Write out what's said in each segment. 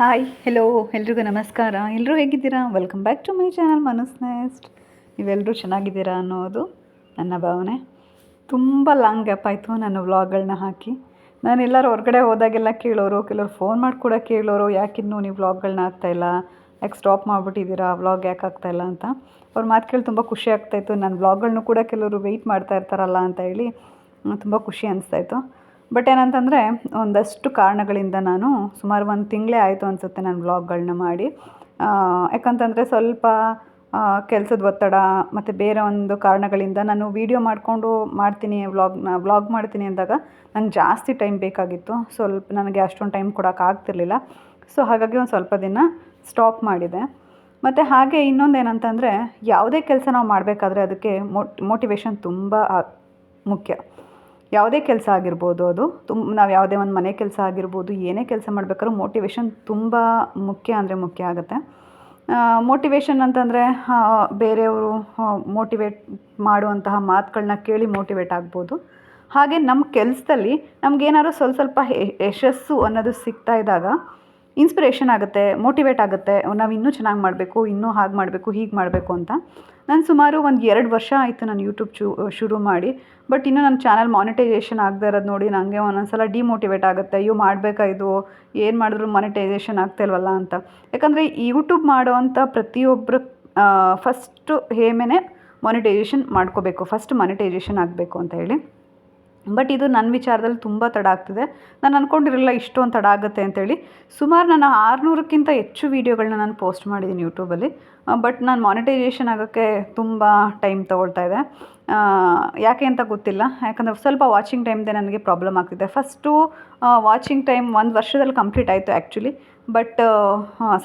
Hi hello ಎಲ್ರಿಗೂ ನಮಸ್ಕಾರ. ಎಲ್ಲರೂ ಹೇಗಿದ್ದೀರಾ? Welcome back to my channel Manas nest ನೀವೆಲ್ಲರೂ ಚೆನ್ನಾಗಿದ್ದೀರಾ ಅನ್ನೋದು ನನ್ನ ಭಾವನೆ. ತುಂಬ ಲಾಂಗ್ ಗ್ಯಾಪ್ ಆಯಿತು ನನ್ನ ವ್ಲಾಗ್ಗಳನ್ನ ಹಾಕಿ. ನಾನು ಎಲ್ಲರೂ ಹೊರಗಡೆ ಹೋದಾಗೆಲ್ಲ ಕೇಳೋರು, ಕೆಲವರು ಫೋನ್ ಮಾಡಿ ಕೂಡ ಕೇಳೋರು ಯಾಕಿನ್ನೂ ನೀವು ವ್ಲಾಗ್ಗಳನ್ನ ಹಾಕ್ತಾಯಿಲ್ಲ ಯಾಕೆ ಸ್ಟಾಪ್ ಮಾಡಿಬಿಟ್ಟಿದ್ದೀರಾ? ವ್ಲಾಗ್ ಯಾಕೆ ಆಗ್ತಾಯಿಲ್ಲ ಅಂತ. ಅವ್ರ ಮಾತು ಕೇಳಿ ತುಂಬ ಖುಷಿ ಆಗ್ತಾಯಿತ್ತು ನನ್ನ ವ್ಲಾಗ್ಗಳನ್ನೂ ಕೂಡ ಕೆಲವರು ವೆಯ್ಟ್ ಮಾಡ್ತಾ ಇರ್ತಾರಲ್ಲ ಅಂತ ಹೇಳಿ, ತುಂಬ ಖುಷಿ ಅನಿಸ್ತಾಯಿತ್ತು ಬಟ್ ಏನಂತಂದರೆ, ಒಂದಷ್ಟು ಕಾರಣಗಳಿಂದ ನಾನು ಸುಮಾರು ಒಂದು ತಿಂಗಳೇ ಆಯಿತು ಅನಿಸುತ್ತೆ ನಾನು ವ್ಲಾಗ್ಗಳನ್ನ ಮಾಡಿ. ಯಾಕಂತಂದರೆ ಸ್ವಲ್ಪ ಕೆಲಸದ ಒತ್ತಡ ಮತ್ತು ಬೇರೆ ಒಂದು ಕಾರಣಗಳಿಂದ ನಾನು ವೀಡಿಯೋ ಮಾಡಿಕೊಂಡು ಮಾಡ್ತೀನಿ ವ್ಲಾಗ್ನ ವ್ಲಾಗ್ ಮಾಡ್ತೀನಿ ಅಂದಾಗ ನಂಗೆ ಜಾಸ್ತಿ ಟೈಮ್ ಬೇಕಾಗಿತ್ತು. ಸ್ವಲ್ಪ ನನಗೆ ಅಷ್ಟೊಂದು ಟೈಮ್ ಕೊಡೋಕ್ಕಾಗ್ತಿರ್ಲಿಲ್ಲ ಸೊ ಹಾಗಾಗಿ ಒಂದು ಸ್ವಲ್ಪ ದಿನ ಸ್ಟಾಪ್ ಮಾಡಿದೆ. ಮತ್ತು ಹಾಗೆ ಇನ್ನೊಂದು ಏನಂತಂದರೆ, ಯಾವುದೇ ಕೆಲಸ ನಾವು ಮಾಡಬೇಕಾದ್ರೆ ಅದಕ್ಕೆ ಮೋಟ್ ಮೋಟಿವೇಶನ್ ತುಂಬ ಮುಖ್ಯ. ಯಾವುದೇ ಕೆಲಸ ಆಗಿರ್ಬೋದು ಅದು. ತುಂಬ ನಾವು ಯಾವುದೇ ಒಂದು ಮನೆ ಕೆಲಸ ಆಗಿರ್ಬೋದು, ಏನೇ ಕೆಲಸ ಮಾಡಬೇಕಾದ್ರೂ ಮೋಟಿವೇಶನ್ ತುಂಬ ಮುಖ್ಯ ಅಂದರೆ ಮುಖ್ಯ ಆಗುತ್ತೆ. ಮೋಟಿವೇಶನ್ ಅಂತಂದರೆ ಬೇರೆಯವರು ಮೋಟಿವೇಟ್ ಮಾಡುವಂತಹ ಮಾತುಗಳನ್ನ ಕೇಳಿ ಮೋಟಿವೇಟ್ ಆಗ್ಬೋದು. ಹಾಗೆ ನಮ್ಮ ಕೆಲಸದಲ್ಲಿ ನಮಗೇನಾದ್ರು ಸ್ವಲ್ಪ ಸ್ವಲ್ಪ ಯಶಸ್ಸು ಅನ್ನೋದು ಸಿಗ್ತಾ ಇದ್ದಾಗ ಇನ್ಸ್ಪಿರೇಷನ್ ಆಗುತ್ತೆ ಮೋಟಿವೇಟ್ ಆಗುತ್ತೆ, ನಾವು ಇನ್ನೂ ಚೆನ್ನಾಗಿ ಮಾಡಬೇಕು, ಇನ್ನೂ ಹಾಗೆ ಮಾಡಬೇಕು, ಹೀಗೆ ಮಾಡಬೇಕು ಅಂತ. ನಾನು ಸುಮಾರು ಒಂದು ಎರಡು ವರ್ಷ ಆಯಿತು ನಾನು ಯೂಟ್ಯೂಬ್ ಚು ಶುರು ಮಾಡಿ ಬಟ್ ಇನ್ನೂ ನನ್ನ ಚಾನಲ್ ಮಾನಿಟೈಸೇಷನ್ ಆಗದೆ ಇರೋದು ನೋಡಿ ನನಗೆ ಒಂದೊಂದ್ಸಲ ಡಿಮೋಟಿವೇಟ್ ಆಗುತ್ತೆ, ಅಯ್ಯೋ ಮಾಡಬೇಕಾ ಇದು, ಏನು ಮಾಡಿದ್ರು ಮಾನಿಟೈಸೇಷನ್ ಆಗ್ತಿಲ್ವಲ್ಲ ಅಂತ. ಯಾಕಂದರೆ ಯೂಟ್ಯೂಬ್ ಮಾಡೋವಂಥ ಪ್ರತಿಯೊಬ್ಬರು ಫಸ್ಟು ಹೇಮೇನೆ ಮಾನಿಟೈಸೇಷನ್ ಮಾಡ್ಕೋಬೇಕು ಫಸ್ಟ್ ಮಾನಿಟೈಸೇಷನ್ ಆಗಬೇಕು ಅಂತ ಹೇಳಿ. ಬಟ್ ಇದು ನನ್ನ ವಿಚಾರದಲ್ಲಿ ತುಂಬ ತಡ ಆಗ್ತಿದೆ. ನಾನು ಅಂದ್ಕೊಂಡಿರಲಿಲ್ಲ ಇಷ್ಟೊಂದು ತಡ ಆಗುತ್ತೆ ಅಂತೇಳಿ. ಸುಮಾರು ನಾನು ಆರುನೂರಕ್ಕಿಂತ ಹೆಚ್ಚು ವೀಡಿಯೋಗಳನ್ನ ನಾನು ಪೋಸ್ಟ್ ಮಾಡಿದ್ದೀನಿ ಯೂಟ್ಯೂಬಲ್ಲಿ ಬಟ್ ನಾನು ಮಾನಿಟೈಸೇಷನ್ ಆಗೋಕ್ಕೆ ತುಂಬ ಟೈಮ್ ತೊಗೊಳ್ತಾ ಇದೆ. ಯಾಕೆ ಅಂತ ಗೊತ್ತಿಲ್ಲ. ಯಾಕಂದರೆ ಸ್ವಲ್ಪ ವಾಚಿಂಗ್ ಟೈಮ್ದೇ ನನಗೆ ಪ್ರಾಬ್ಲಮ್ ಆಗ್ತಿದೆ. ಫಸ್ಟು ವಾಚಿಂಗ್ ಟೈಮ್ ಒಂದು ವರ್ಷದಲ್ಲಿ ಕಂಪ್ಲೀಟ್ ಆಯಿತು ಆ್ಯಕ್ಚುಲಿ ಬಟ್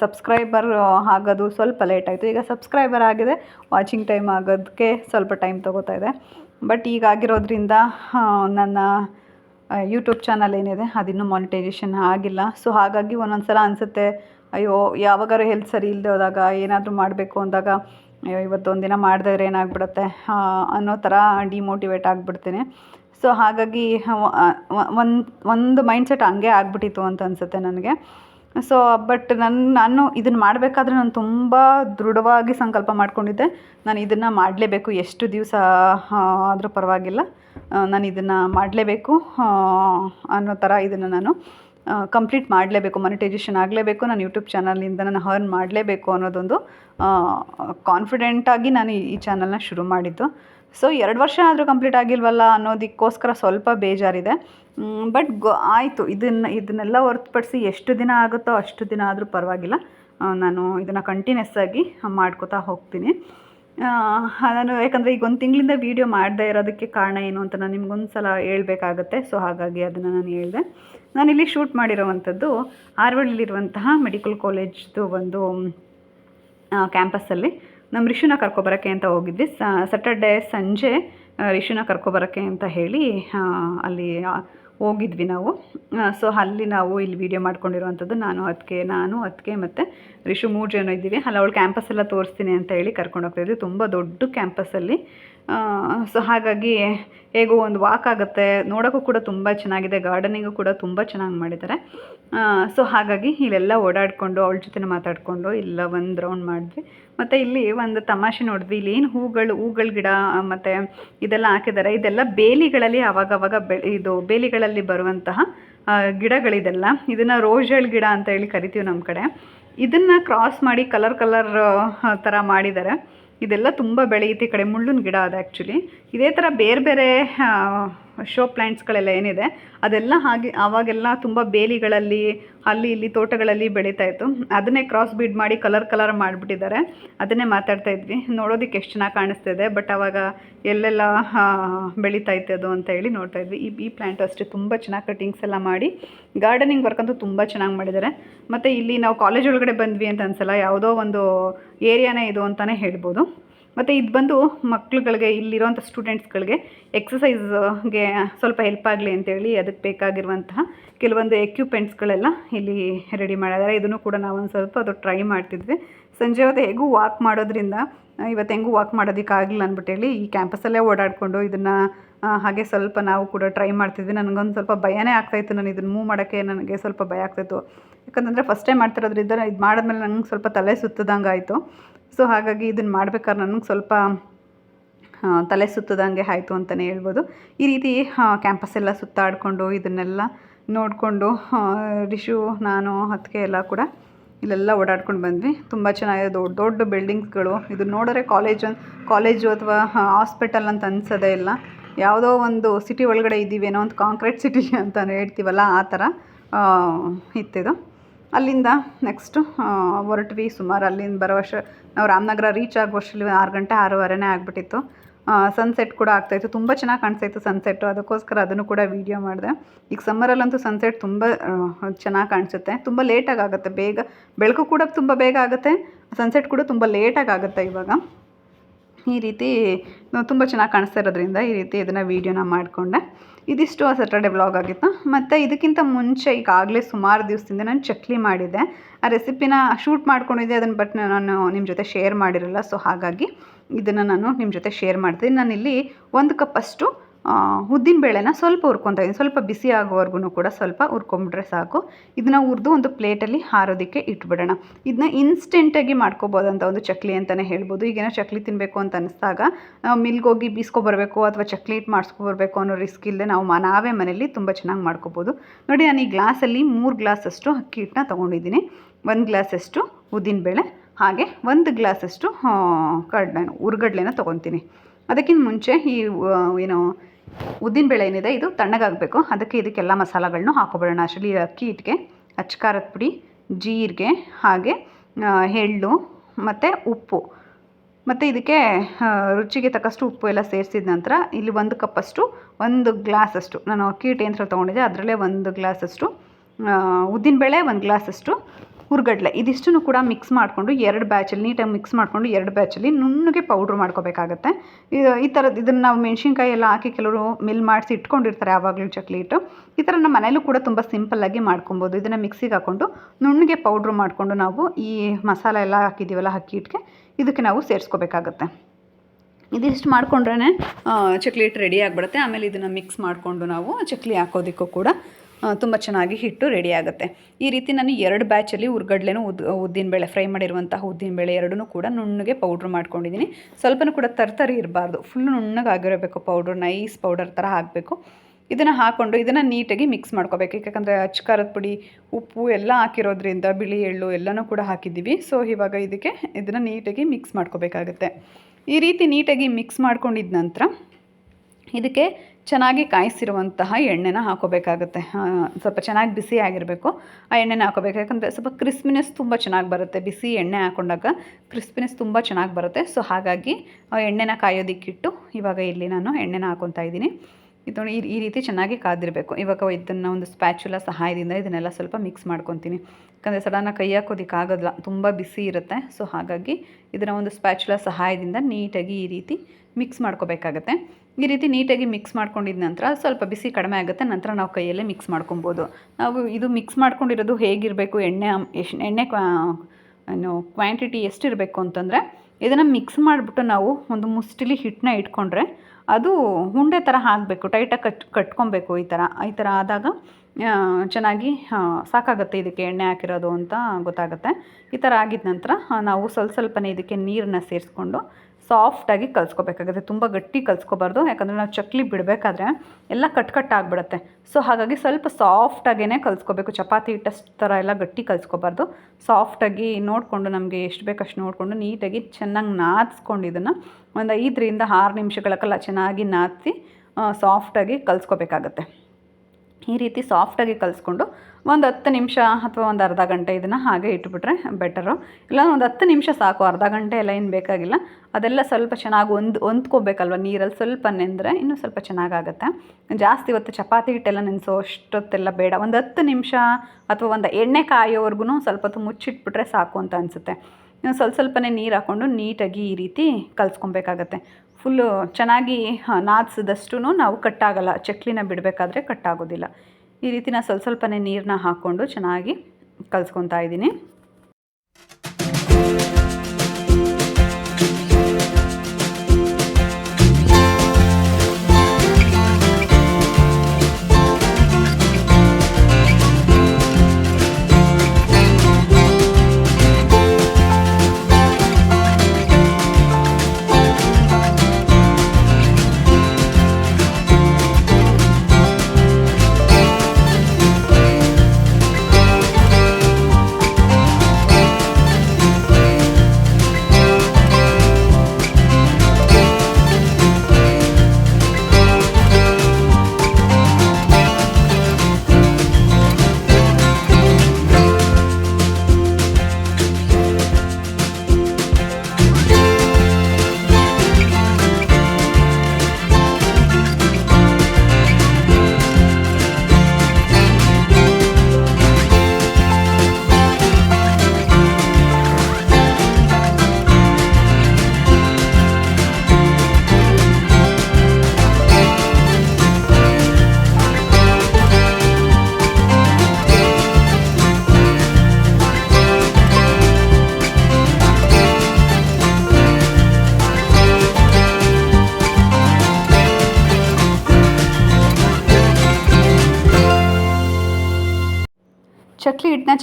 ಸಬ್ಸ್ಕ್ರೈಬರ್ ಆಗೋದು ಸ್ವಲ್ಪ ಲೇಟ್ ಆಯಿತು. ಈಗ ಸಬ್ಸ್ಕ್ರೈಬರ್ ಆಗಿದೆ ವಾಚಿಂಗ್ ಟೈಮ್ ಆಗೋದಕ್ಕೆ ಸ್ವಲ್ಪ ಟೈಮ್ ತೊಗೋತಾ ಇದೆ. ಬಟ್ ಈಗ ಆಗಿರೋದ್ರಿಂದ ನನ್ನ ಯೂಟ್ಯೂಬ್ ಚಾನಲ್ ಏನಿದೆ, ಅದಿನ್ನೂ ಮಾನಿಟೈಸೇಷನ್ ಆಗಿಲ್ಲ. ಸೊ ಹಾಗಾಗಿ ಒಂದೊಂದು ಸಲ ಅನಿಸುತ್ತೆ, ಅಯ್ಯೋ, ಯಾವಾಗಾರು ಹೆಲ್ತ್ ಸರಿ ಇಲ್ಲದೆ ಹೋದಾಗ, ಏನಾದರೂ ಮಾಡಬೇಕು ಅಂದಾಗ, ಅಯ್ಯೋ, ಇವತ್ತೊಂದು ದಿನ ಮಾಡಿದ್ರೆ ಏನಾಗ್ಬಿಡುತ್ತೆ ಅನ್ನೋ ಥರ ಡಿಮೋಟಿವೇಟ್ ಆಗಿಬಿಡ್ತೀನಿ. ಸೊ ಹಾಗಾಗಿ ಒಂದು ಒಂದು ಮೈಂಡ್ಸೆಟ್ ಹಂಗೆ ಆಗಿಬಿಟ್ಟಿತ್ತು ಅಂತ ಅನಿಸುತ್ತೆ ನನಗೆ. ಸೊ ಬಟ್ ನನ್ನ ನಾನು ಇದನ್ನು ಮಾಡಬೇಕಾದ್ರೆ ನಾನು ತುಂಬ ದೃಢವಾಗಿ ಸಂಕಲ್ಪ ಮಾಡಿಕೊಂಡಿದ್ದೆ. ನಾನು ಇದನ್ನು ಮಾಡಲೇಬೇಕು. ಎಷ್ಟು ದಿವಸ ಆದರೂ ಪರವಾಗಿಲ್ಲ. ನಾನು ಇದನ್ನು ಮಾಡಲೇಬೇಕು ಅನ್ನೋ ಥರ ಇದನ್ನು ನಾನು ಕಂಪ್ಲೀಟ್ ಮಾಡಲೇಬೇಕು. ಮನಿಟೈಜೇಷನ್ ಆಗಲೇಬೇಕು. ನಾನು ಯೂಟ್ಯೂಬ್ ಚಾನಲಿಂದ ನಾನು ಹರ್ನ್ ಮಾಡಲೇಬೇಕು ಅನ್ನೋದೊಂದು ಕಾನ್ಫಿಡೆಂಟಾಗಿ ನಾನು ಈ ಚಾನಲ್ನ ಶುರು ಮಾಡಿದ್ದು. ಸೊ ಎರಡು ವರ್ಷ ಆದರೂ ಕಂಪ್ಲೀಟ್ ಆಗಿಲ್ವಲ್ಲ ಅನ್ನೋದಕ್ಕೋಸ್ಕರ ಸ್ವಲ್ಪ ಬೇಜಾರಿದೆ. ಬಟ್ ಗೊ, ಆಯಿತು. ಇದನ್ನು, ಇದನ್ನೆಲ್ಲ ಹೊರತುಪಡಿಸಿ ಎಷ್ಟು ದಿನ ಆಗುತ್ತೋ ಅಷ್ಟು ದಿನ ಆದರೂ ಪರವಾಗಿಲ್ಲ. ನಾನು ಇದನ್ನು ಕಂಟಿನ್ಯೂಸ್ ಆಗಿ ಮಾಡ್ಕೋತಾ ಹೋಗ್ತೀನಿ. ನಾನು ಯಾಕಂದರೆ ಈಗ ಒಂದು ತಿಂಗಳಿಂದ ವೀಡಿಯೋ ಮಾಡದೇ ಇರೋದಕ್ಕೆ ಕಾರಣ ಏನು ಅಂತ ನಾನು ನಿಮ್ಗೊಂದು ಸಲ ಹೇಳ್ಬೇಕಾಗತ್ತೆ. ಸೊ ಹಾಗಾಗಿ ಅದನ್ನು ನಾನು ಹೇಳಿದೆ. ಇಲ್ಲಿ ಶೂಟ್ ಮಾಡಿರೋವಂಥದ್ದು ಆರ್ವಳ್ಳಿಲಿರುವಂತಹ ಮೆಡಿಕಲ್ ಕಾಲೇಜ್ದು ಒಂದು ಕ್ಯಾಂಪಸ್ಸಲ್ಲಿ ನಮ್ಮ ರಿಷುನ ಕರ್ಕೊಬರೋಕ್ಕೆ ಅಂತ ಹೋಗಿದ್ವಿ. ಸ್ಯಾಟರ್ಡೇ ಸಂಜೆ ರಿಷುನ ಕರ್ಕೊಬರೋಕ್ಕೆ ಅಂತ ಹೇಳಿ ಅಲ್ಲಿ ಹೋಗಿದ್ವಿ ನಾವು. ಸೊ ಅಲ್ಲಿ ನಾವು ಇಲ್ಲಿ ವೀಡಿಯೋ ಮಾಡ್ಕೊಂಡಿರುವಂಥದ್ದು ನಾನು ಅದಕ್ಕೆ ನಾನು ಅದಕ್ಕೆ ಮತ್ತು ರಿಷು ಮೂರು ಜನ ಇದ್ದೀವಿ. ಅಲ್ಲಿ ಅವಳು ಕ್ಯಾಂಪಸ್ ಎಲ್ಲ ತೋರಿಸ್ತೀನಿ ಅಂತ ಹೇಳಿ ಕರ್ಕೊಂಡು ಹೋಗ್ತಾಯಿದ್ವಿ ತುಂಬ ದೊಡ್ಡ ಕ್ಯಾಂಪಸ್ಸಲ್ಲಿ ಸೊ ಹಾಗಾಗಿ ಹೇಗೋ ಒಂದು ವಾಕ್ ಆಗುತ್ತೆ. ನೋಡೋಕ್ಕೂ ಕೂಡ ತುಂಬ ಚೆನ್ನಾಗಿದೆ. ಗಾರ್ಡನಿಂಗು ಕೂಡ ತುಂಬ ಚೆನ್ನಾಗಿ ಮಾಡಿದ್ದಾರೆ. ಸೊ ಹಾಗಾಗಿ ಇಲ್ಲೆಲ್ಲ ಓಡಾಡಿಕೊಂಡು, ಅವಳ ಜೊತೆ ಮಾತಾಡಿಕೊಂಡು ಇಲ್ಲ ಒಂದು ರೌಂಡ್ ಮಾಡಿದ್ವಿ. ಮತ್ತು ಇಲ್ಲಿ ಒಂದು ತಮಾಷೆ ನೋಡಿದ್ವಿ. ಇಲ್ಲಿ ಏನು ಹೂಗಳು, ಹೂಗಳ ಗಿಡ ಮತ್ತು ಇದೆಲ್ಲ ಹಾಕಿದ್ದಾರೆ. ಇದೆಲ್ಲ ಬೇಲಿಗಳಲ್ಲಿ ಆವಾಗವಾಗ ಬೆ, ಇದು ಬೇಲಿಗಳಲ್ಲಿ ಬರುವಂತಹ ಗಿಡಗಳಿದೆಲ್ಲ. ಇದನ್ನು ರೋಜಲ್ ಗಿಡ ಅಂತ ಹೇಳಿ ಕರಿತೀವಿ ನಮ್ಮ ಕಡೆ. ಇದನ್ನು ಕ್ರಾಸ್ ಮಾಡಿ ಕಲರ್ ಕಲರ್ ಥರ ಮಾಡಿದ್ದಾರೆ. ಇದೆಲ್ಲ ತುಂಬ ಬೆಳೆಯುತ್ತೆ ಈ ಕಡೆ ಮುಳ್ಳಿನ ಗಿಡ ಅದು ಆ್ಯಕ್ಚುಲಿ ಇದೇ ಥರ ಬೇರೆ ಬೇರೆ ಶೋ ಪ್ಲ್ಯಾಂಟ್ಸ್ಗಳೆಲ್ಲ ಏನಿದೆ, ಅದೆಲ್ಲ ಹಾಗೆ ಆವಾಗೆಲ್ಲ ತುಂಬ ಬೇಲಿಗಳಲ್ಲಿ, ಅಲ್ಲಿ ಇಲ್ಲಿ ತೋಟಗಳಲ್ಲಿ ಬೆಳೀತಾ ಇತ್ತು. ಅದನ್ನೇ ಕ್ರಾಸ್ ಬೀಡ್ ಮಾಡಿ ಕಲರ್ ಕಲರ್ ಮಾಡಿಬಿಟ್ಟಿದ್ದಾರೆ. ಅದನ್ನೇ ಮಾತಾಡ್ತಾ ಇದ್ವಿ. ನೋಡೋದಕ್ಕೆ ಎಷ್ಟು ಚೆನ್ನಾಗಿ ಕಾಣಿಸ್ತಾ ಇದೆ ಬಟ್ ಆವಾಗ ಎಲ್ಲೆಲ್ಲ ಬೆಳೀತಾ ಇತ್ತು ಅದು ಅಂತ ಹೇಳಿ ನೋಡ್ತಾ ಇದ್ವಿ. ಈ ಈ ಪ್ಲ್ಯಾಂಟು ಅಷ್ಟೇ ತುಂಬ ಚೆನ್ನಾಗಿ ಕಟಿಂಗ್ಸ್ ಎಲ್ಲ ಮಾಡಿ ಗಾರ್ಡನಿಂಗ್ ವರ್ಕ್ ಅಂತೂ ತುಂಬ ಚೆನ್ನಾಗಿ ಮಾಡಿದ್ದಾರೆ. ಮತ್ತು ಇಲ್ಲಿ ನಾವು ಕಾಲೇಜ್ ಒಳಗಡೆ ಬಂದ್ವಿ ಅಂತ ಅನ್ಸಲ್ಲ, ಯಾವುದೋ ಒಂದು ಏರಿಯಾನೇ ಇದು ಅಂತಲೇ ಹೇಳ್ಬೋದು. ಮತ್ತು ಇದು ಬಂದು ಮಕ್ಳುಗಳಿಗೆ ಇಲ್ಲಿರೋಂಥ ಸ್ಟೂಡೆಂಟ್ಸ್ಗಳಿಗೆ ಎಕ್ಸಸೈಸ್ಗೆ ಸ್ವಲ್ಪ ಹೆಲ್ಪ್ ಆಗಲಿ ಅಂತೇಳಿ ಅದಕ್ಕೆ ಬೇಕಾಗಿರುವಂತಹ ಕೆಲವೊಂದು ಎಕ್ವಿಪ್ಮೆಂಟ್ಸ್ಗಳೆಲ್ಲ ಇಲ್ಲಿ ರೆಡಿ ಮಾಡಿದ್ದಾರೆ. ಇದನ್ನು ಕೂಡ ನಾವು ಸ್ವಲ್ಪ ಅದು ಟ್ರೈ ಮಾಡ್ತಿದ್ವಿ. ಸಂಜೆ ಹೊತ್ತು ಹೇಗೂ ವಾಕ್ ಮಾಡೋದ್ರಿಂದ, ಇವತ್ತು ಹೆಂಗೂ ವಾಕ್ ಮಾಡೋದಕ್ಕಾಗಲಿಲ್ಲ ಅಂದ್ಬಿಟ್ಟೇಳಿ ಈ ಕ್ಯಾಂಪಸಲ್ಲೇ ಓಡಾಡಿಕೊಂಡು ಇದನ್ನು ಹಾಗೆ ಸ್ವಲ್ಪ ನಾವು ಕೂಡ ಟ್ರೈ ಮಾಡ್ತಿದ್ವಿ. ನನಗೊಂದು ಸ್ವಲ್ಪ ಭಯನೇ ಆಗ್ತಾಯಿತ್ತು ನಾನು ಇದನ್ನು ಮೂವ್ ಮಾಡೋಕ್ಕೆ ನನಗೆ ಸ್ವಲ್ಪ ಭಯ ಆಗ್ತಾಯಿತ್ತು ಯಾಕಂತಂದರೆ ಫಸ್ಟ್ ಟೈಮ್ ಮಾಡ್ತಿರೋದ್ರಿಂದ ಇದು ಮಾಡಿದ್ಮೇಲೆ ನಂಗೆ ಸ್ವಲ್ಪ ತಲೆ ಸುತ್ತದಂಗೆ ಆಯಿತು ಸೊ ಹಾಗಾಗಿ ಇದನ್ನು ಮಾಡ್ಬೇಕಾದ್ರೆ ನನಗೆ ಸ್ವಲ್ಪ ತಲೆ ಸುತ್ತದಂಗೆ ಆಯಿತು ಅಂತಲೇ ಹೇಳ್ಬೋದು. ಈ ರೀತಿ ಕ್ಯಾಂಪಸ್ ಎಲ್ಲ ಸುತ್ತಾಡಿಕೊಂಡು ಇದನ್ನೆಲ್ಲ ನೋಡಿಕೊಂಡು ರಿಷು, ನಾನು ಹತ್ತಿಗೆ ಎಲ್ಲ ಕೂಡ ಇಲ್ಲೆಲ್ಲ ಓಡಾಡ್ಕೊಂಡು ಬಂದ್ವಿ. ತುಂಬ ಚೆನ್ನಾಗಿದೆ. ದೊಡ್ಡ ದೊಡ್ಡ ಬಿಲ್ಡಿಂಗ್ಸ್ಗಳು ಇದು ನೋಡಿದ್ರೆ ಕಾಲೇಜ್ ಕಾಲೇಜು ಅಥವಾ ಹಾಸ್ಪಿಟಲ್ ಅಂತ ಅನ್ಸೋದೇ ಇಲ್ಲ. ಯಾವುದೋ ಒಂದು ಸಿಟಿ ಒಳಗಡೆ ಇದ್ದೀವೇನೋ ಒಂದು ಕಾಂಕ್ರೀಟ್ ಸಿಟಿ ಅಂತ ಹೇಳ್ತೀವಲ್ಲ, ಆ ಥರ ಇತ್ತಿದು. ಅಲ್ಲಿಂದ ನೆಕ್ಸ್ಟು ಹೊರಟ್ವಿ. ಸುಮಾರು ಅಲ್ಲಿಂದ ಬರೋ ವರ್ಷ ನಾವು ರಾಮನಗರ ರೀಚ್ ಆಗೋ ವರ್ಷದಲ್ಲಿ ಆರು ಗಂಟೆ ಆರೂವರೆನೇ ಆಗಿಬಿಟ್ಟಿತ್ತು. ಸನ್ಸೆಟ್ ಕೂಡ ಆಗ್ತಾಯಿತ್ತು ತುಂಬ ಚೆನ್ನಾಗಿ ಕಾಣಿಸ್ತಾಯಿತ್ತು ಸನ್ಸೆಟ್ಟು ಅದಕ್ಕೋಸ್ಕರ ಅದನ್ನು ಕೂಡ ವೀಡಿಯೋ ಮಾಡಿದೆ. ಈಗ ಸಮ್ಮರಲ್ಲಂತೂ ಸನ್ಸೆಟ್ ತುಂಬ ಚೆನ್ನಾಗಿ ಕಾಣಿಸುತ್ತೆ. ತುಂಬ ಲೇಟಾಗಿ ಆಗುತ್ತೆ. ಬೇಗ, ಬೆಳಕು ಕೂಡ ತುಂಬ ಬೇಗ ಆಗುತ್ತೆ. ಸನ್ಸೆಟ್ ಕೂಡ ತುಂಬ ಲೇಟಾಗಿ ಆಗುತ್ತೆ ಇವಾಗ. ಈ ರೀತಿ ತುಂಬ ಚೆನ್ನಾಗಿ ಕಾಣಿಸ್ತಾ ಇರೋದ್ರಿಂದ ಈ ರೀತಿ ಇದನ್ನು ವೀಡಿಯೋನ ಮಾಡಿಕೊಂಡೆ. ಇದಿಷ್ಟು ಆ ಸ್ಯಾಟರ್ಡೆ ವ್ಲಾಗ್ ಆಗಿತ್ತು. ಮತ್ತು ಇದಕ್ಕಿಂತ ಮುಂಚೆ ಈಗಾಗಲೇ ಸುಮಾರು ದಿವಸದಿಂದ ನಾನು ಚಕ್ಲಿ ಮಾಡಿದ್ದೆ. ಆ ರೆಸಿಪಿನ ಶೂಟ್ ಮಾಡ್ಕೊಂಡಿದ್ದೆ ಅದನ್ನು ಬಟ್ ನಾನು ನಿಮ್ಮ ಜೊತೆ ಶೇರ್ ಮಾಡಿರಲ್ಲ ಸೊ ಹಾಗಾಗಿ ಇದನ್ನು ನಾನು ನಿಮ್ಮ ಜೊತೆ ಶೇರ್ ಮಾಡ್ತೀನಿ ನಾನಿಲ್ಲಿ ಒಂದು ಕಪ್ಪಷ್ಟು ಉದ್ದಿನ ಬೇಳೆನ ಸ್ವಲ್ಪ ಹುರ್ಕೊತಾ ಇದ್ದೀನಿ ಸ್ವಲ್ಪ ಬಿಸಿ ಆಗೋವರೆಗೂ ಕೂಡ ಸ್ವಲ್ಪ ಹುರ್ಕೊಂಬಿಟ್ರೆ ಸಾಕು. ಇದನ್ನ ಹುರಿದು ಒಂದು ಪ್ಲೇಟಲ್ಲಿ ಹಾರೋದಕ್ಕೆ ಇಟ್ಬಿಡೋಣ. ಇದನ್ನ ಇನ್ಸ್ಟೆಂಟಾಗಿ ಮಾಡ್ಕೋಬೋದಂಥ ಒಂದು ಚಕ್ಲಿ ಅಂತಲೇ ಹೇಳ್ಬೋದು. ಈಗೇನೋ ಚಕ್ಲಿ ತಿನ್ನಬೇಕು ಅಂತ ಅನಿಸ್ದಾಗ ಮಿಲ್ಗೆ ಹೋಗಿ ಬೀಸ್ಕೊಬರ್ಬೇಕು ಅಥವಾ ಚಕ್ಲಿ ಹಿಟ್ಟು ಮಾಡಿಸ್ಕೊಬರ್ಬೇಕು ಅನ್ನೋ ರಿಸ್ಕ್ ಇಲ್ಲದೆ ನಾವು ನಾವೇ ಮನೇಲಿ ತುಂಬ ಚೆನ್ನಾಗಿ ಮಾಡ್ಕೋಬೋದು. ನೋಡಿ, ನಾನು ಈ ಗ್ಲಾಸಲ್ಲಿ ಮೂರು ಗ್ಲಾಸಷ್ಟು ಅಕ್ಕಿ ಹಿಟ್ಟನ್ನ ತೊಗೊಂಡಿದ್ದೀನಿ. ಒಂದು ಗ್ಲಾಸಷ್ಟು ಉದ್ದಿನಬೇಳೆ ಹಾಗೆ ಒಂದು ಗ್ಲಾಸಷ್ಟು ಕಡ್ಲೆ ಉರ್ಗಡ್ಲೆನ ತೊಗೊತೀನಿ. ಅದಕ್ಕಿಂತ ಮುಂಚೆ ಈ ಏನು ಉದ್ದಿನಬೇಳೆ ಏನಿದೆ, ಇದು ತಣ್ಣಗಾಗಬೇಕು. ಅದಕ್ಕೆ ಇದಕ್ಕೆಲ್ಲ ಮಸಾಲಗಳನ್ನೂ ಹಾಕೊಬಿಡೋಣ. ಅಷ್ಟರಲ್ಲಿ ಅಕ್ಕಿ ಹಿಟ್ಟಿಗೆ ಅಚ್ಕಾರದ ಪುಡಿ, ಜೀರಿಗೆ, ಹಾಗೆ ಎಳ್ಳು ಮತ್ತು ಉಪ್ಪು. ಮತ್ತು ಇದಕ್ಕೆ ರುಚಿಗೆ ತಕ್ಕಷ್ಟು ಉಪ್ಪು ಎಲ್ಲ ಸೇರಿಸಿದ ನಂತರ ಇಲ್ಲಿ ಒಂದು ಕಪ್ಪಷ್ಟು, ಒಂದು ಗ್ಲಾಸಷ್ಟು. ನಾನು ಅಕ್ಕಿ ಹಿಟ್ಟು ಏನು ತೊಗೊಂಡಿದ್ದೆ, ಅದರಲ್ಲೇ ಒಂದು ಗ್ಲಾಸಷ್ಟು ಉದ್ದಿನಬೇಳೆ ಒಂದು ಗ್ಲಾಸಷ್ಟು ಹುರ್ಗಡ್ಲೆ, ಇದಿಷ್ಟನ್ನು ಕೂಡ ಮಿಕ್ಸ್ ಮಾಡಿಕೊಂಡು ಎರಡು ಬ್ಯಾಚಲ್ಲಿ ನೀಟಾಗಿ ಮಿಕ್ಸ್ ಮಾಡಿಕೊಂಡು ಎರಡು ಬ್ಯಾಚಲ್ಲಿ ನುಣ್ಣಗೆ ಪೌಡ್ರ್ ಮಾಡ್ಕೋಬೇಕಾಗತ್ತೆ. ಈ ಥರದ್ದು ಇದನ್ನು ನಾವು ಮೆಣಸಿನ್ಕಾಯಿ ಎಲ್ಲ ಹಾಕಿ ಕೆಲವರು ಮಿಲ್ ಮಾಡಿಸಿ ಇಟ್ಕೊಂಡಿರ್ತಾರೆ ಯಾವಾಗಲೂ ಚಕ್ಲಿ ಹಿಟ್ಟು ಈ ಥರ ನಮ್ಮ ಮನೇಲೂ ಕೂಡ ತುಂಬ ಸಿಂಪಲ್ಲಾಗಿ ಮಾಡ್ಕೊಬೋದು. ಇದನ್ನು ಮಿಕ್ಸಿಗೆ ಹಾಕ್ಕೊಂಡು ನುಣ್ಣಗೆ ಪೌಡ್ರ್ ಮಾಡಿಕೊಂಡು ನಾವು ಈ ಮಸಾಲೆ ಎಲ್ಲ ಹಾಕಿದ್ದೀವಲ್ಲ ಅಕ್ಕಿ ಹಿಟ್ಟಿಗೆ, ಇದಕ್ಕೆ ನಾವು ಸೇರಿಸ್ಕೋಬೇಕಾಗತ್ತೆ. ಇದಿಷ್ಟು ಮಾಡಿಕೊಂಡ್ರೇ ಚಕ್ಲಿ ಹಿಟ್ಟು ರೆಡಿ ಆಗಿಬಿಡುತ್ತೆ. ಆಮೇಲೆ ಇದನ್ನು ಮಿಕ್ಸ್ ಮಾಡಿಕೊಂಡು ನಾವು ಚಕ್ಲಿ ಹಾಕೋದಕ್ಕೂ ಕೂಡ ತುಂಬ ಚೆನ್ನಾಗಿ ಹಿಟ್ಟು ರೆಡಿ ಆಗುತ್ತೆ. ಈ ರೀತಿ ನಾನು ಎರಡು ಬ್ಯಾಚಲ್ಲಿ ಉರ್ಗಡ್ಲೆನೂ ಉದ್ ಉದ್ದಿನಬೇಳೆ ಫ್ರೈ ಮಾಡಿರುವಂತಹ ಉದ್ದಿನಬೇಳೆ ಎರಡೂ ಕೂಡ ನುಣ್ಣಗೆ ಪೌಡ್ರ್ ಮಾಡ್ಕೊಂಡಿದ್ದೀನಿ. ಸ್ವಲ್ಪನೂ ಕೂಡ ತರ್ತರಿ ಇರಬಾರ್ದು. ಫುಲ್ ನುಣ್ಣಗೆ ಆಗಿರಬೇಕು ಪೌಡ್ರ್ ನೈಸ್ ಪೌಡರ್ ಥರ ಹಾಕಬೇಕು. ಇದನ್ನು ಹಾಕ್ಕೊಂಡು ಇದನ್ನು ನೀಟಾಗಿ ಮಿಕ್ಸ್ ಮಾಡ್ಕೋಬೇಕು. ಯಾಕಂದರೆ ಅಚ್ಕಾರದ ಪುಡಿ, ಉಪ್ಪು ಎಲ್ಲ ಹಾಕಿರೋದ್ರಿಂದ ಬಿಳಿ, ಎಳ್ಳು ಎಲ್ಲನೂ ಕೂಡ ಹಾಕಿದ್ದೀವಿ. ಸೊ ಇವಾಗ ಇದಕ್ಕೆ ಇದನ್ನು ನೀಟಾಗಿ ಮಿಕ್ಸ್ ಮಾಡ್ಕೋಬೇಕಾಗತ್ತೆ. ಈ ರೀತಿ ನೀಟಾಗಿ ಮಿಕ್ಸ್ ಮಾಡ್ಕೊಂಡಿದ ನಂತರ ಇದಕ್ಕೆ ಚೆನ್ನಾಗಿ ಕಾಯಿಸಿರುವಂತಹ ಎಣ್ಣೆನ ಹಾಕೋಬೇಕಾಗುತ್ತೆ. ಸ್ವಲ್ಪ ಚೆನ್ನಾಗಿ ಬಿಸಿ ಆಗಿರಬೇಕು. ಆ ಎಣ್ಣೆನ ಹಾಕೋಬೇಕು. ಯಾಕಂದರೆ ಸ್ವಲ್ಪ ಕ್ರಿಸ್ಪಿನೆಸ್ ತುಂಬ ಚೆನ್ನಾಗಿ ಬರುತ್ತೆ. ಬಿಸಿ ಎಣ್ಣೆ ಹಾಕೊಂಡಾಗ ಕ್ರಿಸ್ಪಿನೆಸ್ ತುಂಬ ಚೆನ್ನಾಗಿ ಬರುತ್ತೆ. ಸೊ, ಹಾಗಾಗಿ ಆ ಎಣ್ಣೆನ ಕಾಯೋದಿಕ್ಕಿಟ್ಟು ಇವಾಗ ಇಲ್ಲಿ ನಾನು ಎಣ್ಣೆನ ಹಾಕೊತಾ ಇದ್ದೀನಿ. ಇದು ಈ ರೀತಿ ಚೆನ್ನಾಗಿ ಕಾದಿರಬೇಕು. ಇವಾಗ ಇದನ್ನು ಒಂದು ಸ್ಪ್ಯಾಚುಲ ಸಹಾಯದಿಂದ ಇದನ್ನೆಲ್ಲ ಸ್ವಲ್ಪ ಮಿಕ್ಸ್ ಮಾಡ್ಕೊತೀನಿ. ಯಾಕಂದರೆ ಸಡನ್ನಾಗಿ ಕೈ ಹಾಕೋದಕ್ಕಾಗೋದಿಲ್ಲ ತುಂಬ ಬಿಸಿ ಇರುತ್ತೆ. ಸೊ, ಹಾಗಾಗಿ ಇದನ್ನು ಒಂದು ಸ್ಪ್ಯಾಚುಲ ಸಹಾಯದಿಂದ ನೀಟಾಗಿ ಈ ರೀತಿ ಮಿಕ್ಸ್ ಮಾಡ್ಕೋಬೇಕಾಗತ್ತೆ. ಈ ರೀತಿ ನೀಟಾಗಿ ಮಿಕ್ಸ್ ಮಾಡ್ಕೊಂಡಿದ ನಂತರ ಸ್ವಲ್ಪ ಬಿಸಿ ಕಡಿಮೆ ಆಗುತ್ತೆ, ನಂತರ ನಾವು ಕೈಯಲ್ಲೇ ಮಿಕ್ಸ್ ಮಾಡ್ಕೊಬೋದು. ನಾವು ಇದು ಮಿಕ್ಸ್ ಮಾಡ್ಕೊಂಡಿರೋದು ಹೇಗಿರಬೇಕು, ಎಣ್ಣೆ, ಎಷ್ಟು, ಎಣ್ಣೆ ಏನು ಕ್ವಾಂಟಿಟಿ ಎಷ್ಟಿರಬೇಕು ಅಂತಂದರೆ, ಇದನ್ನು ಮಿಕ್ಸ್ ಮಾಡಿಬಿಟ್ಟು ನಾವು ಒಂದು ಮುಸ್ಟಿಲಿ ಹಿಟ್ಟನ್ನ ಇಟ್ಕೊಂಡ್ರೆ ಅದು ಉಂಡೆ ಥರ ಹಾಕಬೇಕು ಟೈಟಾಗಿ ಕಟ್, ಕಟ್ಕೊಬೇಕು ಈ ಥರ ಈ ಥರ ಆದಾಗ ಚೆನ್ನಾಗಿ ಸಾಕಾಗುತ್ತೆ ಇದಕ್ಕೆ ಎಣ್ಣೆ ಹಾಕಿರೋದು ಅಂತ ಗೊತ್ತಾಗುತ್ತೆ. ಈ ಥರ ಆಗಿದ ನಂತರ ನಾವು ಸ್ವಲ್ಪ ಸ್ವಲ್ಪನೇ ಇದಕ್ಕೆ ನೀರನ್ನ ಸೇರಿಸ್ಕೊಂಡು ಸಾಫ್ಟಾಗಿ ಕಲಿಸ್ಕೋಬೇಕಾಗುತ್ತೆ. ತುಂಬ ಗಟ್ಟಿ ಕಲಿಸ್ಕೋಬಾರ್ದು, ಯಾಕಂದರೆ ನಾವು ಚಕ್ಲಿ ಬಿಡಬೇಕಾದ್ರೆ ಎಲ್ಲ ಕಟ್ ಕಟ್ ಆಗಿಬಿಡುತ್ತೆ. ಸೊ ಹಾಗಾಗಿ ಸ್ವಲ್ಪ ಸಾಫ್ಟಾಗೇ ಕಲಿಸ್ಕೋಬೇಕು. ಚಪಾತಿ ಹಿಟ್ಟಷ್ಟು ಥರ ಎಲ್ಲ ಗಟ್ಟಿ ಕಲಿಸ್ಕೋಬಾರ್ದು. ಸಾಫ್ಟಾಗಿ ನೋಡಿಕೊಂಡು ನಮಗೆ ಎಷ್ಟು ಬೇಕಷ್ಟು ನೋಡಿಕೊಂಡು ನೀಟಾಗಿ ಚೆನ್ನಾಗಿ ನಾದಿಸ್ಕೊಂಡು ಇದನ್ನು ಒಂದು ಐದರಿಂದ ಆರು ನಿಮಿಷಗಳ ಕಾಲ ಚೆನ್ನಾಗಿ ನಾದಿಸಿ ಸಾಫ್ಟಾಗಿ ಕಲಿಸ್ಕೋಬೇಕಾಗತ್ತೆ. ಈ ರೀತಿ ಸಾಫ್ಟಾಗಿ ಕಲಿಸ್ಕೊಂಡು ಒಂದು ಹತ್ತು ನಿಮಿಷ ಅಥವಾ ಒಂದು ಅರ್ಧ ಗಂಟೆ ಇದನ್ನು ಹಾಗೆ ಇಟ್ಬಿಟ್ರೆ ಬೆಟರು ಇಲ್ಲ ಒಂದು ಹತ್ತು ನಿಮಿಷ ಸಾಕು, ಅರ್ಧ ಗಂಟೆ ಎಲ್ಲ ಏನು ಬೇಕಾಗಿಲ್ಲ. ಅದೆಲ್ಲ ಸ್ವಲ್ಪ ಚೆನ್ನಾಗಿ ಒಂದು, ಹೊಂದ್ಕೋಬೇಕಲ್ವ? ನೀರಲ್ಲಿ ಸ್ವಲ್ಪ ನೆಂದರೆ ಇನ್ನೂ ಸ್ವಲ್ಪ ಚೆನ್ನಾಗಾಗುತ್ತೆ. ಜಾಸ್ತಿ ಹೊತ್ತು ಚಪಾತಿ ಹಿಟ್ಟೆಲ್ಲ ನೆನೆಸೋ ಅಷ್ಟೊತ್ತೆಲ್ಲ ಬೇಡ. ಒಂದು ಹತ್ತು ನಿಮಿಷ ಅಥವಾ ಒಂದು ಎಣ್ಣೆ ಕಾಯೋವರೆಗೂ ಸ್ವಲ್ಪ ಹೊತ್ತು ಮುಚ್ಚಿಟ್ಬಿಟ್ರೆ ಸಾಕು ಅಂತ ಅನಿಸುತ್ತೆ. ಸ್ವಲ್ಪ ಸ್ವಲ್ಪನೇ ನೀರು ಹಾಕ್ಕೊಂಡು ನೀಟಾಗಿ ಈ ರೀತಿ ಕಲಿಸ್ಕೊಬೇಕಾಗತ್ತೆ. ಫುಲ್ಲು ಚೆನ್ನಾಗಿ ನಾದಿಸಿದಷ್ಟು ನಾವು ಕಟ್ಟಾಗಲ್ಲ. ಚಕ್ಲಿನ ಬಿಡಬೇಕಾದ್ರೆ ಕಟ್ಟಾಗೋದಿಲ್ಲ. ಈ ರೀತಿ ನಾನು ಸ್ವಲ್ಪ ಸ್ವಲ್ಪನೇ ನೀರನ್ನ ಹಾಕ್ಕೊಂಡು ಚೆನ್ನಾಗಿ ಕಲಿಸ್ಕೊತಾ ಇದ್ದೀನಿ.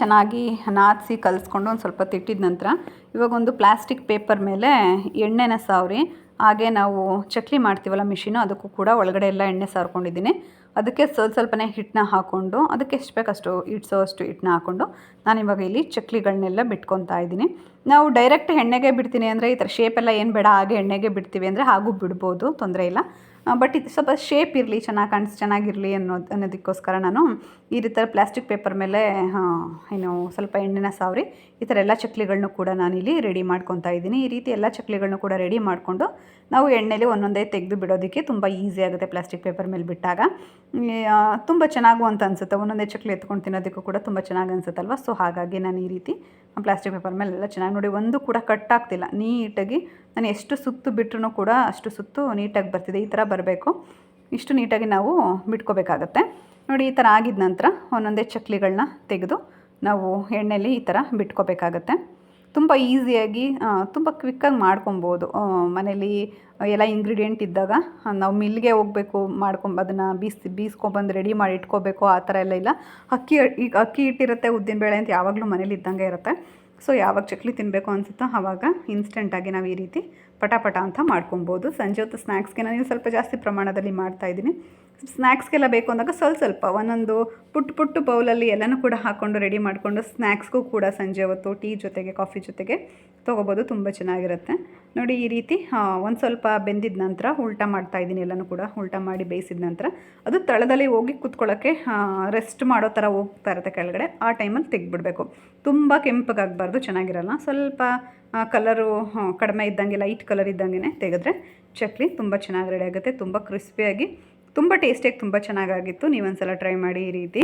ಚೆನ್ನಾಗಿ ನಾದಿಸಿ ಕಲಿಸ್ಕೊಂಡು ಒಂದು ಸ್ವಲ್ಪ ತಿಟ್ಟಿದ ನಂತರ ಇವಾಗ ಒಂದು ಪ್ಲಾಸ್ಟಿಕ್ ಪೇಪರ್ ಮೇಲೆ ಎಣ್ಣೆನ ಸಾವ್ರಿ. ಹಾಗೆ ನಾವು ಚಕ್ಲಿ ಮಾಡ್ತೀವಲ್ಲ ಮಿಷಿನು, ಅದಕ್ಕೂ ಕೂಡ ಒಳಗಡೆ ಎಲ್ಲ ಎಣ್ಣೆ ಸಾರ್ಕೊಂಡಿದ್ದೀನಿ. ಅದಕ್ಕೆ ಸ್ವಲ್ಪ ಸ್ವಲ್ಪನೇ ಹಿಟ್ಟನ್ನ ಹಾಕ್ಕೊಂಡು ಅದಕ್ಕೆ ಎಷ್ಟು ಬೇಕಷ್ಟು ಇಟ್ಸೋ ಅಷ್ಟು ಹಿಟ್ಟನ್ನ ಹಾಕ್ಕೊಂಡು ನಾನು ಇವಾಗ ಇಲ್ಲಿ ಚಕ್ಲಿಗಳನ್ನೆಲ್ಲ ಬಿಟ್ಕೊತಾ ಇದ್ದೀನಿ. ನಾವು ಡೈರೆಕ್ಟ್ ಎಣ್ಣೆಗೆ ಬಿಡ್ತೀನಿ ಅಂದರೆ ಈ ಥರ ಶೇಪೆಲ್ಲ ಏನು ಬೇಡ, ಹಾಗೆ ಎಣ್ಣೆಗೆ ಬಿಡ್ತೀವಿ ಅಂದರೆ ಹಾಗೂ ಬಿಡ್ಬೋದು, ತೊಂದರೆ ಇಲ್ಲ. ಬಟ್ ಇದು ಸ್ವಲ್ಪ ಶೇಪ್ ಇರಲಿ, ಚೆನ್ನಾಗಿ ಕಾಣಿಸ್ ಚೆನ್ನಾಗಿರಲಿ ಅನ್ನೋದು, ಅನ್ನೋದಕ್ಕೋಸ್ಕರ ನಾನು ಈ ರೀತಿ ಪ್ಲಾಸ್ಟಿಕ್ ಪೇಪರ್ ಮೇಲೆ ಏನು ಸ್ವಲ್ಪ ಎಣ್ಣೆನ ಸಾವ್ರಿ, ಈ ಥರ ಎಲ್ಲ ಚಕ್ಲಿಗಳನ್ನು ಕೂಡ ನಾನಿಲ್ಲಿ ರೆಡಿ ಮಾಡ್ಕೊತಾ ಇದ್ದೀನಿ. ಈ ರೀತಿ ಎಲ್ಲ ಚಕ್ಲಿಗಳನ್ನು ಕೂಡ ರೆಡಿ ಮಾಡಿಕೊಂಡು ನಾವು ಎಣ್ಣೆಲಿ ಒಂದೊಂದೇ ತೆಗೆದು ಬಿಡೋದಕ್ಕೆ ತುಂಬ ಈಸಿ ಆಗುತ್ತೆ ಪ್ಲಾಸ್ಟಿಕ್ ಪೇಪರ್ ಮೇಲೆ ಬಿಟ್ಟಾಗ. ತುಂಬ ಚೆನ್ನಾಗು ಅಂತ ಅನಿಸುತ್ತೆ. ಒಂದೊಂದೇ ಚಕ್ಲಿ ಎತ್ಕೊಂಡು ತಿನ್ನೋದಕ್ಕೂ ಕೂಡ ತುಂಬ ಚೆನ್ನಾಗಿ ಅನಿಸುತ್ತಲ್ವ? ಸೊ ಹಾಗಾಗಿ ನಾನು ಈ ರೀತಿ ಪ್ಲಾಸ್ಟಿಕ್ ಪೇಪರ್ ಮೇಲೆ ಎಲ್ಲ ಚೆನ್ನಾಗಿ ನೋಡಿ, ಒಂದು ಕೂಡ ಕಟ್ ಆಗ್ತಿಲ್ಲ. ನೀಟಾಗಿ ನಾನು ಎಷ್ಟು ಸುತ್ತು ಬಿಟ್ರೂ ಕೂಡ ಅಷ್ಟು ಸುತ್ತು ನೀಟಾಗಿ ಬರ್ತಿದೆ. ಈ ಥರ ಬರಬೇಕು. ಇಷ್ಟು ನೀಟಾಗಿ ನಾವು ಬಿಟ್ಕೋಬೇಕಾಗತ್ತೆ. ನೋಡಿ, ಈ ಥರ ಆಗಿದ ನಂತರ ಒಂದೊಂದೇ ಚಕ್ಲಿಗಳನ್ನ ತೆಗೆದು ನಾವು ಎಣ್ಣೆಯಲ್ಲಿ ಈ ಥರ ಬಿಟ್ಕೋಬೇಕಾಗತ್ತೆ. ತುಂಬ ಈಸಿಯಾಗಿ ತುಂಬ ಕ್ವಿಕ್ಕಾಗಿ ಮಾಡ್ಕೊಬೋದು. ಮನೇಲಿ ಎಲ್ಲ ಇಂಗ್ರೀಡಿಯೆಂಟ್ ಇದ್ದಾಗ ನಾವು ಮಿಲ್ಗೆ ಹೋಗಬೇಕು, ಮಾಡ್ಕೊಂಬ, ಅದನ್ನು ಬೀಸಿ, ಬೀಸ್ಕೊಬಂದು ರೆಡಿ ಮಾಡಿ ಇಟ್ಕೋಬೇಕು, ಆ ಥರ ಎಲ್ಲ ಇಲ್ಲ. ಅಕ್ಕಿ ಈಗ ಅಕ್ಕಿ ಹಿಟ್ಟಿರುತ್ತೆ ಉದ್ದಿನಬೇಳೆ ಅಂತ ಯಾವಾಗಲೂ ಮನೇಲಿ ಇದ್ದಂಗೆ ಇರುತ್ತೆ. ಸೊ, ಯಾವಾಗ ಚಕ್ಲಿ ತಿನ್ನಬೇಕು ಅನಿಸುತ್ತೋ ಆವಾಗ ಇನ್ಸ್ಟೆಂಟಾಗಿ ನಾವು ಈ ರೀತಿ ಪಟ ಪಟ ಅಂತ ಮಾಡ್ಕೊಬೋದು. ಸಂಜೆ ಹೊತ್ತು ಸ್ನ್ಯಾಕ್ಸ್ಗೆ ನಾನು ಸ್ವಲ್ಪ ಜಾಸ್ತಿ ಪ್ರಮಾಣದಲ್ಲಿ ಮಾಡ್ತಾಯಿದ್ದೀನಿ ಸ್ನ್ಯಾಕ್ಸ್ಗೆಲ್ಲ ಬೇಕು ಅಂದಾಗ ಸ್ವಲ್ಪ ಸ್ವಲ್ಪ ಒಂದೊಂದು ಪುಟ್ಟು ಪುಟ್ಟು ಬೌಲಲ್ಲಿ ಎಲ್ಲನೂ ಕೂಡ ಹಾಕ್ಕೊಂಡು ರೆಡಿ ಮಾಡಿಕೊಂಡು ಸ್ನ್ಯಾಕ್ಸ್ಗೂ ಕೂಡ ಸಂಜೆ ಹೊತ್ತು ಟೀ ಜೊತೆಗೆ ಕಾಫಿ ಜೊತೆಗೆ ತೊಗೋಬೋದು, ತುಂಬ ಚೆನ್ನಾಗಿರುತ್ತೆ. ನೋಡಿ ಈ ರೀತಿ ಒಂದು ಸ್ವಲ್ಪ ಬೆಂದಿದ ನಂತರ ಉಲ್ಟಾ ಮಾಡ್ತಾ ಇದ್ದೀನಿ ಎಲ್ಲನೂ ಕೂಡ, ಉಲ್ಟಾ ಮಾಡಿ ಬೇಯಿಸಿದ ನಂತರ. ಅದು ತಳದಲ್ಲಿ ಹೋಗಿ ಕುತ್ಕೊಳ್ಳೋಕ್ಕೆ ರೆಸ್ಟ್ ಮಾಡೋ ಥರ ಹೋಗ್ತಾ ಇರುತ್ತೆ ಕೆಳಗಡೆ, ಆ ಟೈಮಲ್ಲಿ ತೆಗ್ದುಬಿಡ್ಬೇಕು. ತುಂಬ ಕೆಂಪಗಾಗಬಾರ್ದು, ಚೆನ್ನಾಗಿರಲ್ಲ. ಸ್ವಲ್ಪ ಕಲರು ಕಡಿಮೆ ಇದ್ದಂಗೆ ಲೈಟ್ ಕಲರ್ ಇದ್ದಂಗೆ ತೆಗೆದ್ರೆ ಚಕ್ಲಿ ತುಂಬ ಚೆನ್ನಾಗಿ ರೆಡಿ ಆಗುತ್ತೆ, ತುಂಬ ಕ್ರಿಸ್ಪಿಯಾಗಿ ತುಂಬ ಟೇಸ್ಟಿಯಾಗಿ ತುಂಬ ಚೆನ್ನಾಗಾಗಿತ್ತು. ನೀವೊಂದ್ಸಲ ಟ್ರೈ ಮಾಡಿ ಈ ರೀತಿ.